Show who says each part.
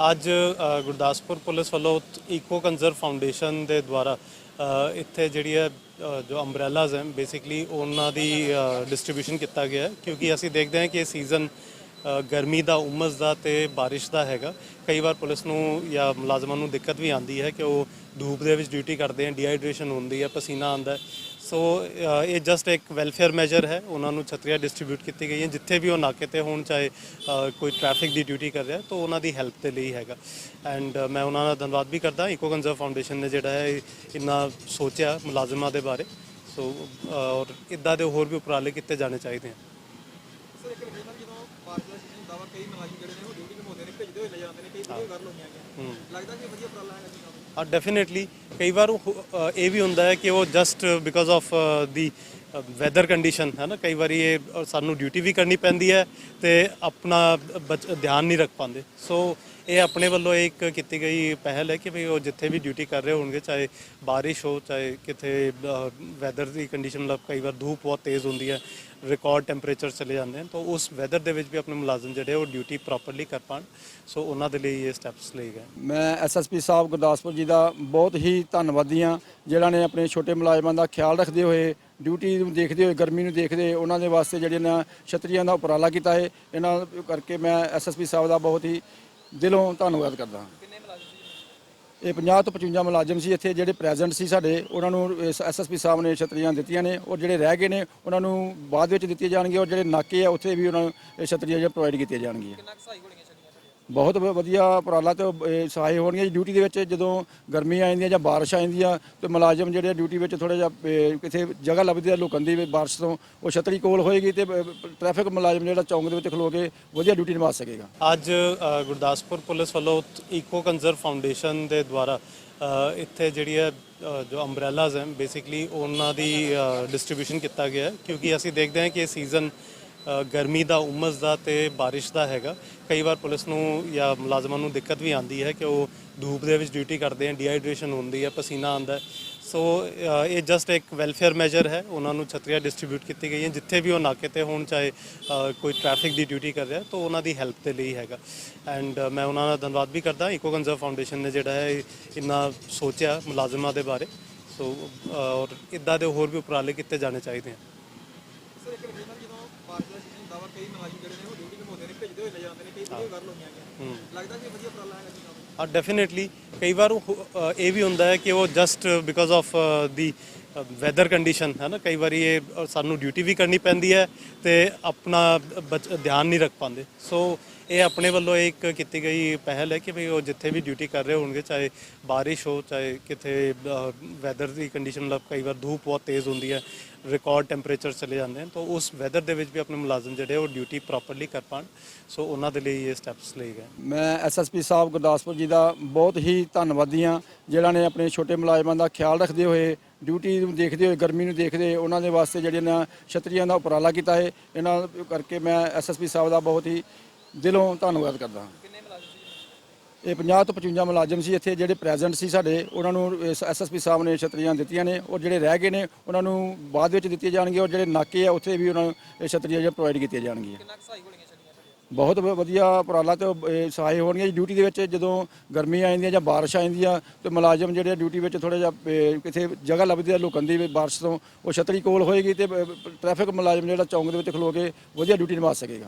Speaker 1: ਅੱਜ ਗੁਰਦਾਸਪੁਰ ਪੁਲਿਸ ਵੱਲੋਂ ਇਕੋ ਕੰਜ਼ਰਵ ਫਾਊਂਡੇਸ਼ਨ ਦੇ ਦੁਆਰਾ ਇੱਥੇ ਜਿਹੜੀ ਹੈ ਜੋ ਅੰਬ੍ਰੈਲਾਜ਼ ਹੈ, ਬੇਸਿਕਲੀ ਉਹਨਾਂ ਦੀ ਡਿਸਟ੍ਰੀਬਿਊਸ਼ਨ ਕੀਤਾ ਗਿਆ ਕਿਉਂਕਿ ਅਸੀਂ ਦੇਖਦੇ ਹਾਂ ਕਿ ਇਹ ਸੀਜ਼ਨ ਗਰਮੀ ਦਾ, ਉਮਸ ਦਾ ਤੇ ਬਾਰਿਸ਼ ਦਾ ਹੈਗਾ। ਕਈ ਵਾਰ ਪੁਲਿਸ ਨੂੰ ਜਾਂ ਮੁਲਾਜ਼ਮਾਂ ਨੂੰ ਦਿੱਕਤ ਵੀ ਆਉਂਦੀ ਹੈ ਕਿ ਉਹ ਧੂਪ ਦੇ ਵਿੱਚ ਡਿਊਟੀ ਕਰਦੇ ਆ ਡੀਹਾਈਡਰੇਸ਼ਨ ਹੁੰਦੀ ਹੈ, ਪਸੀਨਾ ਆਉਂਦਾ ਸੋ ਇਹ ਜਸਟ ਇੱਕ ਵੈਲਫੇਅਰ ਮੈਜਰ ਹੈ। ਉਹਨਾਂ ਨੂੰ ਛਤਰੀਆਂ ਡਿਸਟ੍ਰੀਬਿਊਟ ਕੀਤੀ ਗਈਆਂ। ਜਿੱਥੇ ਵੀ ਉਹ ਨਾਕੇ ਤੇ ਹੋਣ ਚਾਹੇ ਕੋਈ ਟ੍ਰੈਫਿਕ ਦੀ ਡਿਊਟੀ ਕਰ ਰਿਹਾ ਤਾਂ ਉਹਨਾਂ ਦੀ ਹੈਲਪ ਦੇ ਲਈ ਹੈਗਾ। ਐਂਡ ਮੈਂ ਉਹਨਾਂ ਦਾ ਧੰਨਵਾਦ ਵੀ ਕਰਦਾ। ਇਕੋ ਕੰਜ਼ਰਵ ਫਾਊਂਡੇਸ਼ਨ ਨੇ ਜਿਹੜਾ ਹੈ ਇੰਨਾ ਸੋਚਿਆ ਮੁਲਾਜ਼ਮਾਂ ਦੇ ਬਾਰੇ। ਸੋ ਔਰ ਇਦਾਂ ਦੇ ਹੋਰ ਵੀ ਉਪਰਾਲੇ ਕੀਤੇ ਜਾਣੇ ਚਾਹੀਦੇ ਹਨ
Speaker 2: ਸਰ ਇੱਕ ਰਿਵੀਜ਼ਨ ਜਦੋਂ ਬਾਰਿਸ਼ ਦਾ ਸੀਜ਼ਨ ਹੁੰਦਾ ਵਾ ਕਈ ਮੁਲਾਜ਼ਮ ਜਿਹੜੇ ਨੇ ਉਹ ਡਿਊਟੀ ਨਿਭਾਉਂਦੇ ਨੇ ਭੇਜਦੇ ਹੋਏ ਲੈ ਜਾਂਦੇ ਨੇ ਕਈ ਵੀਡੀਓ ਕਰ ਲੋਗੀਆਂ ਗਈਆਂ। ਲੱਗਦਾ ਕਿ ਵਧੀਆ ਉਪਰਾਲਾ ਹੈਗਾ ਜੀ
Speaker 1: ਹਾਂ ਡੈਫੀਨਿਟਲੀ ਕਈ ਵਾਰ ਇਹ ਵੀ ਹੁੰਦਾ ਹੈ ਕਿ ਉਹ just because of the weather condition ਹੈ ਨਾ? ਕਈ ਵਾਰੀ ਇਹ ਸਾਨੂੰ ਡਿਊਟੀ ਵੀ ਕਰਨੀ ਪੈਂਦੀ ਹੈ ਤੇ ਆਪਣਾ ਬਚ- ਧਿਆਨ ਨਹੀਂ ਰੱਖ ਪਾਉਂਦੇ। ਸੋ ਇਹ ਆਪਣੇ ਵੱਲੋਂ ਇੱਕ ਕੀਤੀ ਗਈ ਪਹਿਲ ਹੈ ਕਿ ਵੀ ਉਹ ਜਿੱਥੇ ਵੀ ਡਿਊਟੀ ਕਰ ਰਹੇ ਹੋਣਗੇ, ਚਾਹੇ ਬਾਰਿਸ਼ ਹੋ, ਚਾਹੇ ਕਿਤੇ ਵੈਦਰ ਦੀ ਕੰਡੀਸ਼ਨ ਮਤਲਬ ਕਈ ਵਾਰ ਧੂਪ ਬਹੁਤ ਤੇਜ਼ ਹੁੰਦੀ ਹੈ ਰਿਕਾਰਡ ਟੈਂਪਰੇਚਰ ਚਲੇ ਜਾਂਦੇ ਹਨ, ਤਾਂ ਉਸ ਵੈਦਰ ਦੇ ਵਿੱਚ ਵੀ ਆਪਣੇ ਮੁਲਾਜ਼ਮ ਜਿਹੜੇ ਉਹ ਡਿਊਟੀ ਪ੍ਰੋਪਰਲੀ ਕਰ ਪਾਣ ਸੋ ਉਹਨਾਂ ਦੇ ਲਈ ਇਹ ਸਟੈਪਸ ਲਏ ਗਏ।
Speaker 3: ਮੈਂ ਐਸਐਸਪੀ ਸਾਹਿਬ ਗੁਰਦਾਸਪੁਰ ਜੀ ਦਾ ਬਹੁਤ ਹੀ ਧੰਨਵਾਦੀ ਹਾਂ ਜਿਹੜਾ ਨੇ ਆਪਣੇ ਛੋਟੇ ਮੁਲਾਜ਼ਮਾਂ ਦਾ ਖਿਆਲ ਰੱਖਦੇ ਹੋਏ ਡਿਊਟੀ ਨੂੰ ਦੇਖਦੇ ਹੋਏ ਗਰਮੀ ਨੂੰ ਦੇਖਦੇ ਉਹਨਾਂ ਦੇ ਵਾਸਤੇ ਜਿਹੜੇ ਨਾ ਛਤਰੀਆਂ ਦਾ ਉਪਰਾਲਾ ਕੀਤਾ ਹੈ ਇਹਨਾਂ ਕਰਕੇ ਮੈਂ ਐਸਐਸਪੀ ਸਾਹਿਬ ਦਾ ਬਹੁਤ ਹੀ ਦਿਲੋਂ ਧੰਨਵਾਦ ਕਰਦਾ ਹਾਂ। ਇਹ 50 ਤੋਂ 55 ਮੁਲਾਜ਼ਮ ਸੀ ਇੱਥੇ ਜਿਹੜੇ ਪ੍ਰੈਜ਼ੈਂਟ ਸੀ ਸਾਡੇ ਉਹਨਾਂ ਨੂੰ ਐਸਐਸਪੀ ਸਾਹਿਬ ਨੇ ਛਤਰੀਆਂ ਦਿੱਤੀਆਂ ਨੇ ਔਰ ਜਿਹੜੇ ਰਹਿ ਗਏ ਨੇ ਉਹਨਾਂ ਨੂੰ ਬਾਅਦ ਵਿੱਚ ਦਿੱਤੀਆਂ ਜਾਣਗੀਆਂ ਔਰ ਜਿਹੜੇ ਨਾਕੇ ਆ ਉੱਥੇ ਵੀ ਉਹਨਾਂ ਨੂੰ ਛਤਰੀਆਂ ਜਿਹੜੀਆਂ ਪ੍ਰੋਵਾਈਡ ਕੀਤੀਆਂ ਜਾਣਗੀਆਂ। ਬਹੁਤ ਵ- ਵਧੀਆ ਉਪਰਾਲਾ ਤੇ ਇਹ ਸਹਾਈ ਹੋਣਗੀਆਂ ਜੀ। ਡਿਊਟੀ ਦੇ ਵਿੱਚ ਜਦੋਂ ਗਰਮੀ ਆ ਜਾਂਦੀ ਹੈ ਜਾਂ ਬਾਰਿਸ਼ ਆ ਜਾਂਦੀ ਆ ਤੇ ਮੁਲਾਜ਼ਮ ਜਿਹੜੇ ਆ ਡਿਊਟੀ ਵਿੱਚ ਥੋੜਾ ਜਿਹਾ ਇਹ, ਕਿਤੇ ਜਗ੍ਹਾ ਲੱਭਦੀ ਆ ਲੁਕਣ ਦੀ ਵੀ ਬਾਰਿਸ਼ ਤੋਂ ਉਹ ਛਤਰੀ ਕੋਲ ਹੋਏਗੀ ਤੇ ਟ੍ਰੈਫਿਕ ਮੁਲਾਜ਼ਮ ਜਿਹੜਾ ਚੌਂਕ ਦੇ ਵਿੱਚ ਖਲੋ ਕੇ ਵਧੀਆ ਡਿਊਟੀ ਨਿਭਾ ਸਕੇਗਾ।
Speaker 1: ਅੱਜ ਅ, ਗੁਰਦਾਸਪੁਰ ਪੁਲਿਸ ਵੱਲੋਂ ਈਕੋ ਕੰਜ਼ਰਵ ਫਾਊਂਡੇਸ਼ਨ ਦੇ ਦੁਆਰਾ ਅ, ਇੱਥੇ ਜਿਹੜੀ ਹੈ ਅ, ਜੋ ਅੰਬ੍ਰੈਲਾਜ਼ ਹੈ ਬੇਸਿਕਲੀ ਉਹਨਾਂ ਦੀ ਡਿਸਟ੍ਰੀਬਿਊਸ਼ਨ ਕੀਤਾ ਗਿਆ ਹੈ। ਕਿਉਂਕਿ ਅਸੀਂ ਦੇਖਦੇ ਹਾਂ ਕਿ ਇਹ ਸੀਜ਼ਨ ਗਰਮੀ ਦਾ, ਉਮਸ ਦਾ ਤੇ ਬਾਰਿਸ਼ ਦਾ ਹੈਗਾ। ਕਈ ਵਾਰ ਪੁਲਿਸ ਨੂੰ ਜਾਂ ਮੁਲਾਜ਼ਮਾਂ ਨੂੰ ਦਿੱਕਤ ਵੀ ਆਉਂਦੀ ਹੈ ਕਿ ਉਹ ਧੂਪ ਦੇ ਵਿੱਚ ਡਿਊਟੀ ਕਰਦੇ ਆ ਡੀਹਾਈਡਰੇਸ਼ਨ ਹੁੰਦੀ ਹੈ, ਪਸੀਨਾ ਆਉਂਦਾ ਹੈ। ਸੋ ਇਹ ਜਸਟ ਇੱਕ ਵੈਲਫੇਅਰ ਮੈਜਰ ਹੈ। ਉਹਨਾਂ ਨੂੰ ਛਤਰੀਆਂ ਡਿਸਟ੍ਰੀਬਿਊਟ ਕੀਤੀ ਗਈਆਂ। ਜਿੱਥੇ ਵੀ ਉਹ ਨਾਕੇ ਤੇ ਹੋਣ, ਚਾਹੇ ਕੋਈ ਟ੍ਰੈਫਿਕ ਦੀ ਡਿਊਟੀ ਕਰ ਰਿਹਾ, ਤਾਂ ਉਹਨਾਂ ਦੀ ਹੈਲਪ ਦੇ ਲਈ ਹੈਗਾ। ਐਂਡ ਮੈਂ ਉਹਨਾਂ ਦਾ ਧੰਨਵਾਦ ਵੀ ਕਰਦਾ। ਇਕੋ ਕੰਜ਼ਰਵ ਫਾਊਂਡੇਸ਼ਨ ਨੇ ਜਿਹੜਾ ਹੈ, ਇੰਨਾ ਸੋਚਿਆ ਮੁਲਾਜ਼ਮਾਂ ਦੇ ਬਾਰੇ। ਸੋ ਔਰ ਇਦਾਂ ਦੇ ਹੋਰ ਵੀ ਉਪਰਾਲੇ ਕੀਤੇ ਜਾਣੇ ਚਾਹੀਦੇ ਹਨ।
Speaker 2: ਸਰ ਇੱਕ ਹੁੰਦਾ ਵਾ ਕਈ ਮੁਲਾਜ਼ਮ ਜਿਹੜੇ ਨੇ ਉਹ ਡਿਊਟੀ ਨਿਭਾਉਂਦੇ ਨੇ ਭੇਜਦੇ ਹੋਏ ਲੈ ਜਾਂਦੇ ਨੇ ਕਈ ਵੀਡੀਓ ਕਰ ਲੋਗੀਆਂ ਗਈਆਂ। ਲੱਗਦਾ ਕਿ ਵਧੀਆ ਉਪਰਾਲਾ ਹੈਗਾ ਜੀ ਕੰਮ
Speaker 1: ਹਾਂ ਡੈਫੀਨਿਟਲੀ ਕਈ ਵਾਰ ਉਹ, ਅ, ਇਹ ਵੀ ਹੁੰਦਾ ਹੈ ਕਿ ਉਹ just because of the weather condition ਹੈ ਨਾ ਕਈ ਵਾਰੀ ਇਹ ਸਾਨੂੰ ਡਿਊਟੀ ਵੀ ਕਰਨੀ ਪੈਂਦੀ ਹੈ ਤੇ ਆਪਣਾ ਬਚ- ਧਿਆਨ ਨਹੀਂ ਰੱਖ ਪਾਉਂਦੇ ਸੋ ਇਹ ਆਪਣੇ ਵੱਲੋਂ ਇੱਕ ਕੀਤੀ ਗਈ ਪਹਿਲ ਹੈ ਕਿ ਵੀ ਉਹ ਜਿੱਥੇ ਵੀ ਡਿਊਟੀ ਕਰ ਰਹੇ ਹੋਣਗੇ ਚਾਹੇ ਬਾਰਿਸ਼ ਹੋ ਚਾਹੇ ਕਿਤੇ ਵੈਦਰ ਦੀ ਕੰਡੀਸ਼ਨ ਮਤਲਬ ਕਈ ਵਾਰ ਧੂਪ ਬਹੁਤ ਤੇਜ਼ ਹੁੰਦੀ ਹੈ ਰਿਕਾਰਡ ਟੈਂਪਰੇਚਰ ਚਲੇ ਜਾਂਦੇ ਹਨ ਤਾਂ ਉਸ ਵੈਦਰ ਦੇ ਵਿੱਚ ਵੀ ਆਪਣੇ ਮੁਲਾਜ਼ਮ ਜਿਹੜੇ ਉਹ ਡਿਊਟੀ ਪ੍ਰੋਪਰਲੀ ਕਰ ਪਾਣ ਸੋ ਉਹਨਾਂ ਦੇ ਲਈ ਇਹ ਸਟੈਪਸ ਲਏ ਗਏ
Speaker 3: ਮੈਂ ਐਸਐਸਪੀ ਸਾਹਿਬ ਗੁਰਦਾਸਪੁਰ ਜੀ ਦਾ ਬਹੁਤ ਹੀ ਧੰਨਵਾਦੀ ਹਾਂ ਜਿਹੜਾ ਨੇ ਆਪਣੇ ਛੋਟੇ ਮੁਲਾਜ਼ਮਾਂ ਦਾ ਖਿਆਲ ਰੱਖਦੇ ਹੋਏ ਡਿਊਟੀ ਨੂੰ ਦੇਖਦੇ ਹੋਏ ਗਰਮੀ ਨੂੰ ਦੇਖਦੇ ਉਹਨਾਂ ਦੇ ਵਾਸਤੇ ਜਿਹੜੇ ਨਾ ਛਤਰੀਆਂ ਦਾ ਉਪਰਾਲਾ ਕੀਤਾ ਹੈ ਇਹਨਾਂ ਕਰਕੇ ਮੈਂ ਐਸਐਸਪੀ ਸਾਹਿਬ ਦਾ ਬਹੁਤ ਹੀ ਦਿਲੋਂ ਧੰਨਵਾਦ ਕਰਦਾ ਹਾਂ। ਇਹ 50 ਤੋਂ 55 ਮੁਲਾਜ਼ਮ ਸੀ ਇੱਥੇ ਜਿਹੜੇ ਪ੍ਰੈਜ਼ੈਂਟ ਸੀ ਸਾਡੇ ਉਹਨਾਂ ਨੂੰ ਐਸਐਸਪੀ ਸਾਹਿਬ ਨੇ ਛਤਰੀਆਂ ਦਿੱਤੀਆਂ ਨੇ ਔਰ ਜਿਹੜੇ ਰਹਿ ਗਏ ਨੇ ਉਹਨਾਂ ਨੂੰ ਬਾਅਦ ਵਿੱਚ ਦਿੱਤੀਆਂ ਜਾਣਗੀਆਂ ਔਰ ਜਿਹੜੇ ਨਾਕੇ ਆ ਉੱਥੇ ਵੀ ਉਹਨਾਂ ਨੂੰ ਇਹ ਛਤਰੀਆਂ ਜਿਹੜੀਆਂ ਪ੍ਰੋਵਾਈਡ ਕੀਤੀਆਂ ਜਾਣਗੀਆਂ। ਬਹੁਤ ਵ- ਵਧੀਆ ਉਪਰਾਲਾ ਤੇ ਇਹ ਸਹਾਈ ਹੋਣਗੀਆਂ ਜੀ। ਡਿਊਟੀ ਦੇ ਵਿੱਚ ਜਦੋਂ ਗਰਮੀ ਆ ਜਾਂਦੀ ਹੈ ਜਾਂ ਬਾਰਿਸ਼ ਆ ਜਾਂਦੀ ਆ ਤੇ ਮੁਲਾਜ਼ਮ ਜਿਹੜੇ ਆ ਡਿਊਟੀ ਵਿੱਚ ਥੋੜਾ ਜਿਹਾ ਇਹ, ਕਿਤੇ ਜਗ੍ਹਾ ਲੱਭਦੀ ਆ ਲੁਕਣ ਦੀ ਵੀ ਬਾਰਿਸ਼ ਤੋਂ ਉਹ ਛਤਰੀ ਕੋਲ ਹੋਏਗੀ ਤੇ ਟ੍ਰੈਫਿਕ ਮੁਲਾਜ਼ਮ ਜਿਹੜਾ ਚੌਂਕ ਦੇ ਵਿੱਚ ਖਲੋ ਕੇ ਵਧੀਆ ਡਿਊਟੀ ਨਿਭਾ ਸਕੇਗਾ।